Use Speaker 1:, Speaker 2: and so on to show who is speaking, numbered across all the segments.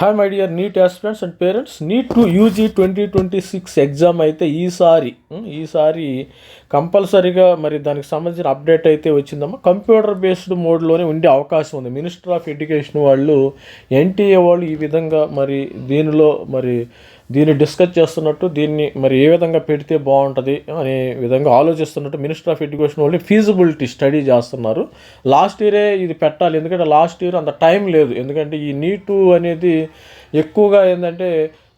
Speaker 1: Hi my dear NEET aspirants and parents NEET to UG twenty twenty six exam అయితే ఈసారి ఈసారి కంపల్సరీగా మరి దానికి సంబంధించిన అప్డేట్ అయితే వచ్చిందమ్మా. కంప్యూటర్ బేస్డ్ మోడ్లోనే ఉండే అవకాశం ఉంది. మినిస్టర్ ఆఫ్ ఎడ్యుకేషన్ వాళ్ళు ఎన్టీఏ వాళ్ళు ఈ విధంగా మరి దీనిలో మరి దీన్ని డిస్కస్ చేస్తున్నట్టు దీన్ని మరి ఏ విధంగా పెడితే బాగుంటుంది అనే విధంగా ఆలోచిస్తున్నట్టు మినిస్టర్ ఆఫ్ ఎడ్యుకేషన్ వాళ్ళు ఫీజిబిలిటీ స్టడీ చేస్తున్నారు. లాస్ట్ ఇయరే ఇది పెట్టాలి ఎందుకంటే లాస్ట్ ఇయర్ అంత టైం లేదు. ఎందుకంటే ఈ నీటు అనేది ఎక్కువగా ఏంటంటే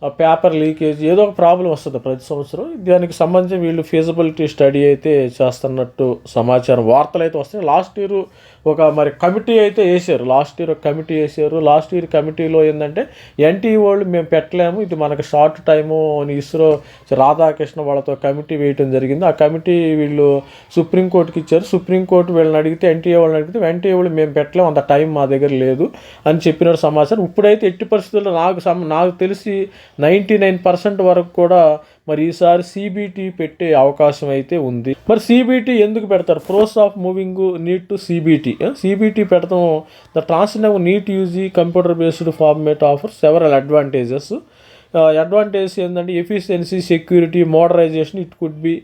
Speaker 1: పేపర్ లీకేజ్ ఏదో ఒక ప్రాబ్లం వస్తుంది ప్రతి సంవత్సరం. దానికి సంబంధించి వీళ్ళు ఫీజిబిలిటీ స్టడీ అయితే చేస్తున్నట్టు సమాచారం వార్తలు అయితే వస్తాయి లాస్ట్ ఇయర్ ఒక మరి కమిటీ అయితే వేసారు. లాస్ట్ ఇయర్ ఒక కమిటీ వేసారు. లాస్ట్ ఇయర్ కమిటీలో ఏంటంటే ఎన్టీ వాళ్ళు మేము పెట్టలేము ఇది మనకు షార్ట్ టైము అని ఇస్రో రాధాకృష్ణ వాళ్ళతో కమిటీ వేయటం జరిగింది. ఆ కమిటీ వీళ్ళు సుప్రీంకోర్టుకి ఇచ్చారు. సుప్రీంకోర్టు వీళ్ళని అడిగితే ఎన్టీఏ వాళ్ళని అడిగితే ఎన్టీఏ వాళ్ళు మేము పెట్టలేము అంత టైం మా దగ్గర లేదు అని చెప్పిన సమాచారం. ఇప్పుడైతే ఎట్టి పరిస్థితుల్లో నాకు సమ నాకు తెలిసి నైంటీ నైన్ పర్సెంట్ వరకు కూడా మరి ఈసారి సీబీటీ పెట్టే అవకాశం అయితే ఉంది. మరి సీబీటీ ఎందుకు పెడతారు? Pros of moving NEET to CBT CBT పెడతాం. The translate NEET UG computer based format offer several advantages advantage ఏంటంటే efficiency security modernisation it could be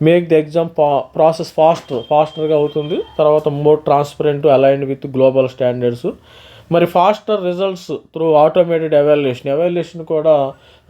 Speaker 1: make the exam పా ప్రాసెస్ ఫాస్టర్ ఫాస్టర్గా అవుతుంది. తర్వాత more transparent aligned with global standards మరి faster results through automated evaluation evaluation కూడా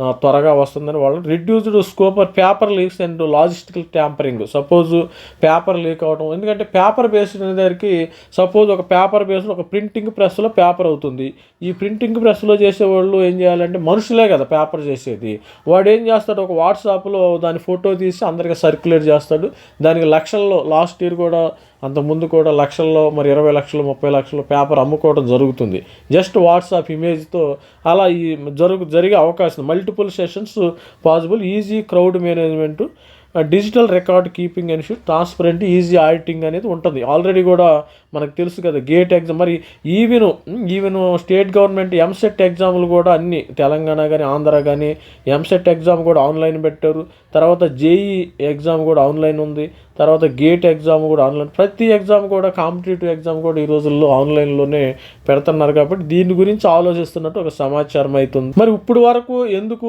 Speaker 1: త్వరగా వస్తుందని వాళ్ళు reduced scope paper leaks and logistical tampering suppose paper leak అవడం ఎందుకంటే పేపర్ బేస్డ్ అనేదానికి సపోజ్ ఒక పేపర్ బేస్డ్ ఒక ప్రింటింగ్ ప్రెస్లో పేపర్ అవుతుంది. ఈ ప్రింటింగ్ ప్రెస్లో చేసేవాళ్ళు ఏం చేయాలంటే మనుషులే కదా పేపర్ చేసేది. వాడు ఏం చేస్తాడు? ఒక వాట్సాప్లో దాని ఫోటో తీసి అందరికీ సర్క్యులేట్ చేస్తాడు. దానికి లక్షల్లో లాస్ట్ ఇయర్ కూడా అంతకుముందు ముందు కూడా లక్షల్లో మరి ఇరవై లక్షలు ముప్పై లక్షలు పేపర్ అమ్ముకోవడం జరుగుతుంది. జస్ట్ వాట్సాప్ ఇమేజ్తో అలా ఈ జరుగు జరిగే అవకాశం. మళ్ళీ multiple sessions possible easy crowd management digital record keeping అని ట్రాన్స్పరెంట్ ఈజీ ఆడిటింగ్ అనేది ఉంటుంది. ఆల్రెడీ కూడా మనకు తెలుసు కదా గేట్ ఎగ్జామ్ మరి even even state government EAMCET ఎగ్జామ్లు కూడా అన్ని తెలంగాణ కానీ ఆంధ్ర కానీ ఎంసెట్ ఎగ్జామ్ కూడా ఆన్లైన్ పెట్టారు. తర్వాత జేఈ ఎగ్జామ్ కూడా ఆన్లైన్ ఉంది. తర్వాత గేట్ ఎగ్జామ్ కూడా ఆన్లైన్ ప్రతి ఎగ్జామ్ కూడా కాంపిటేటివ్ ఎగ్జామ్ కూడా ఈ రోజుల్లో ఆన్లైన్లోనే పెడుతున్నారు కాబట్టి దీని గురించి ఆలోచిస్తున్నట్టు ఒక సమాచారం అవుతుంది మరి ఇప్పుడు వరకు ఎందుకు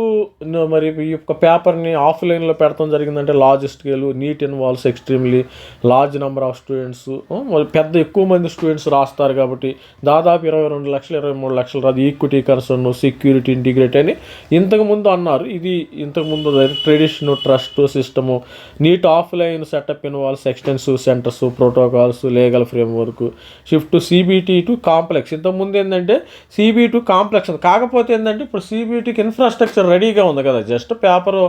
Speaker 1: మరి ఈ యొక్క పేపర్ని ఆఫ్లైన్లో పెడతాం జరిగిందంటే large scale NEET involves extremely large number of students వాళ్ళు పెద్ద ఎక్కువ మంది స్టూడెంట్స్ రాస్తారు కాబట్టి దాదాపు ఇరవై రెండు లక్షలు ఇరవై మూడు లక్షలు రాదు ఈక్విటీ కన్సర్న్ సెక్యూరిటీ ఇంటిగ్రేట్ అని ఇంతకుముందు అన్నారు. ఇది ఇంతకుముందు tradition trust system NEET offline setup involves extensive centres protocols legal framework shift CBT to complex ఇంతకుముందు ఏంటంటే సిబి టు కాంప్లెక్స్ కాకపోతే ఏంటంటే ఇప్పుడు సిబిటీకి ఇన్ఫ్రాస్ట్రక్చర్ రెడీగా ఉంది కదా. జస్ట్ పేపర్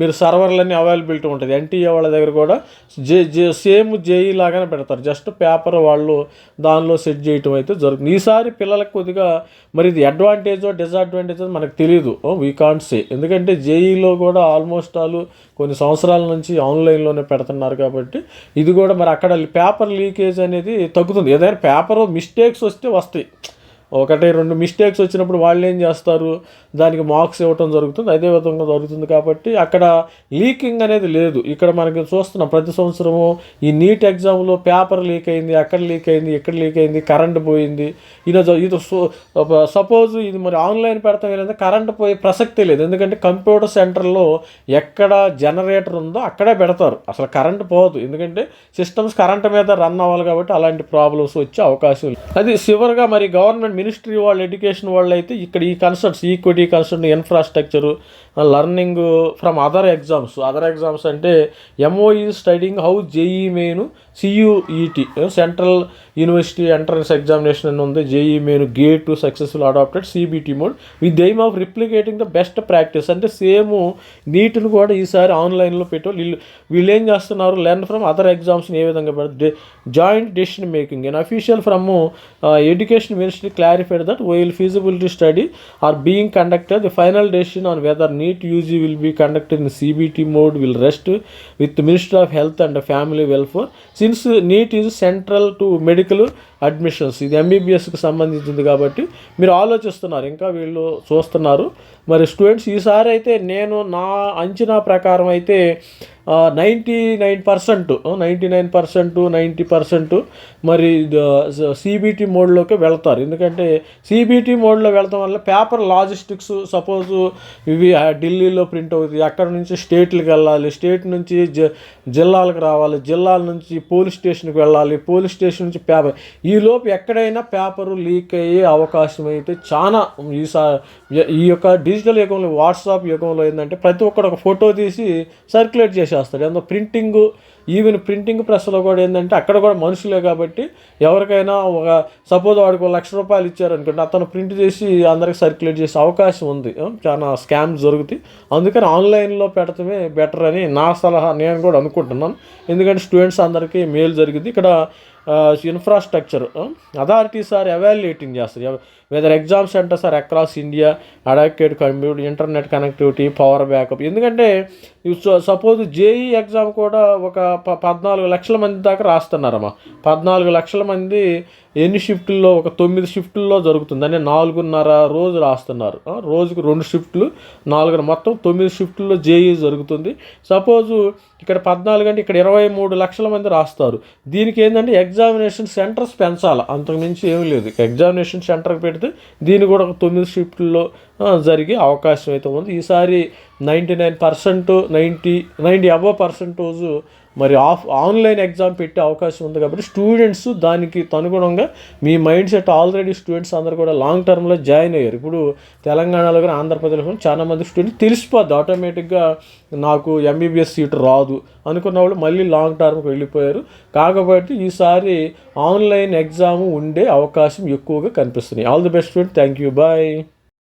Speaker 1: మీరు సర్వర్లన్నీ అవైలబిలిటీ ఉంటుంది. ఎన్టీఏ వాళ్ళ దగ్గర కూడా జే జే సేమ్ జేఈ లాగానే పెడతారు. జస్ట్ పేపర్ వాళ్ళు దానిలో సెట్ చేయటం అయితే జరుగుతుంది. ఈసారి పిల్లలకు కొద్దిగా మరి ఇది అడ్వాంటేజో డిసడ్వాంటేజో మనకు తెలియదు వీ కాంట్ సే ఎందుకంటే జేఈలో కూడా ఆల్మోస్ట్ ఆల్ కొన్ని సంవత్సరాల నుంచి ఆన్లైన్లోనే పెడుతున్నారు కాబట్టి కాబట్టి ఇది కూడా మరి అక్కడ పేపర్ లీకేజ్ అనేది తగ్గుతుంది. ఏదైనా పేపర్ మిస్టేక్స్ వస్తే వస్తాయి. ఒకటి రెండు మిస్టేక్స్ వచ్చినప్పుడు వాళ్ళు ఏం చేస్తారు? దానికి మార్క్స్ ఇవ్వటం జరుగుతుంది అదే విధంగా జరుగుతుంది కాబట్టి అక్కడ లీకింగ్ అనేది లేదు. ఇక్కడ మనకి చూస్తున్నాం ప్రతి సంవత్సరము ఈ నీట్ ఎగ్జామ్లో పేపర్ లీక్ అయింది అక్కడ లీక్ అయింది ఇక్కడ లీక్ అయింది కరెంట్ పోయింది. ఇది ఇది సపోజ్ ఇది మరి ఆన్లైన్ పెడతాం లేదంటే కరెంట్ పోయే ప్రసక్తి లేదు. ఎందుకంటే కంప్యూటర్ సెంటర్లో ఎక్కడ జనరేటర్ ఉందో అక్కడే పెడతారు. అసలు కరెంట్ పోదు. ఎందుకంటే సిస్టమ్స్ కరెంట్ మీద రన్ అవ్వాలి కాబట్టి అలాంటి ప్రాబ్లమ్స్ వచ్చే అవకాశం అది చివరిగా మరి గవర్నమెంట్ మినిస్ట్రీ వాళ్ళు ఎడ్యుకేషన్ వాళ్ళు అయితే ఇక్కడ ఈ concerts equity concert infrastructure learning from other exams other exams అంటే MOE studying how JEE main CUET central university entrance examination అని ఉంది. JEE main gate to successful adapted CBT mode with aim of replicating the best practice అంటే same నీట్ని కూడా ఈసారి ఆన్లైన్లో పెట్టు వీళ్ళు వీళ్ళు ఏం చేస్తున్నారు? లెర్న్ ఫ్రమ్ అదర్ ఎగ్జామ్స్ని ఏ విధంగా పెడతారు? Joint decision making and official from education ministry clarified that while feasibility study are being conducted the final decision on whether NEET UG will be conducted in CBT mode will rest with minister of health and family welfare since NEET is central to medical admissions ఇది ఎంబీబీఎస్కి సంబంధించింది కాబట్టి మీరు ఆలోచిస్తున్నారు ఇంకా వీళ్ళు చూస్తున్నారు. మరి స్టూడెంట్స్ ఈసారి అయితే నేను నా అంచనా ప్రకారం అయితే ninety nine percent ninety nine percent ninety percent మరి సిబిటి మోడ్లోకి వెళ్తారు. ఎందుకంటే సిబిటి మోడ్లో వెళ్ళటం వల్ల పేపర్ లాజిస్టిక్స్ సపోజ్ ఇవి ఢిల్లీలో ప్రింట్ అవుతుంది అక్కడ నుంచి స్టేట్లకు వెళ్ళాలి స్టేట్ నుంచి జ జిల్లాలకు రావాలి జిల్లాల నుంచి పోలీస్ స్టేషన్కి వెళ్ళాలి పోలీస్ స్టేషన్ నుంచి పేపర్. ఈ లోపు ఎక్కడైనా పేపరు లీక్ అయ్యే అవకాశం అయితే చాలా ఈసా ఈ యొక్క డిజిటల్ యుగంలో వాట్సాప్ యుగంలో ఏంటంటే ప్రతి ఒక్కడు ఒక ఫోటో తీసి సర్క్యులేట్ చేసేస్తాడు. అందులో ప్రింటింగ్ ఈవెన్ ప్రింటింగ్ ప్రెస్లో కూడా ఏంటంటే అక్కడ కూడా మనుషులే కాబట్టి ఎవరికైనా ఒక సపోజ్ వాడికి ఒక లక్ష రూపాయలు ఇచ్చారనుకోండి అతను ప్రింట్ చేసి అందరికి సర్క్యులేట్ చేసే అవకాశం ఉంది. చాలా స్కామ్ జరుగుతాయి. అందుకని ఆన్లైన్లో పెడతమే బెటర్ అని నా సలహా నేను కూడా అనుకుంటున్నాను. ఎందుకంటే స్టూడెంట్స్ అందరికీ మేలు జరిగింది. ఇక్కడ ఇన్ఫ్రాస్ట్రక్చర్ అథారిటీస్ ఆర్ ఎవాల్యుయేటింగ్ చేస్తారు whether exam centres are across India adapted computer internet connectivity power backup ఎందుకంటే సపోజ్ జేఈ ఎగ్జామ్ కూడా ఒక ప పద్నాలుగు లక్షల మంది దాకా రాస్తున్నారమ్మా. పద్నాలుగు లక్షల మంది ఎన్ని షిఫ్టుల్లో? ఒక తొమ్మిది షిఫ్టుల్లో జరుగుతుంది. అంటే నాలుగున్నర రోజు రాస్తున్నారు. రోజుకు రెండు షిఫ్ట్లు నాలుగున్నర మొత్తం తొమ్మిది షిఫ్టుల్లో జేఈ జరుగుతుంది. సపోజు ఇక్కడ పద్నాలుగు అంటే ఇక్కడ ఇరవై మూడు లక్షల మంది రాస్తారు. దీనికి ఏంటంటే ఎగ్జామినేషన్ సెంటర్స్ పెంచాలి. అంతకుమించి ఏమీ లేదు. ఎగ్జామినేషన్ సెంటర్కి పెడితే దీన్ని కూడా ఒక తొమ్మిది షిఫ్టుల్లో జరిగే అవకాశం అయితే ఉంది. ఈసారి ninety nine percent ninety ninety above percentage మరి ఆఫ్ ఆన్లైన్ ఎగ్జామ్ పెట్టే అవకాశం ఉంది కాబట్టి స్టూడెంట్స్ దానికి తనుగుణంగా మీ మైండ్ సెట్ ఆల్రెడీ స్టూడెంట్స్ అందరూ కూడా లాంగ్ టర్మ్లో జాయిన్ అయ్యారు. ఇప్పుడు తెలంగాణలో కానీ ఆంధ్రప్రదేశ్లో కానీ చాలామంది స్టూడెంట్స్ తెలిసిపోద్ది ఆటోమేటిక్గా నాకు ఎంబీబీఎస్ సీట్ రాదు అనుకున్న వాళ్ళు మళ్ళీ లాంగ్ టర్మ్కి వెళ్ళిపోయారు. కాకపోతే ఈసారి ఆన్లైన్ ఎగ్జామ్ ఉండే అవకాశం ఎక్కువగా కనిపిస్తున్నాయి all the best student. Thank you bye.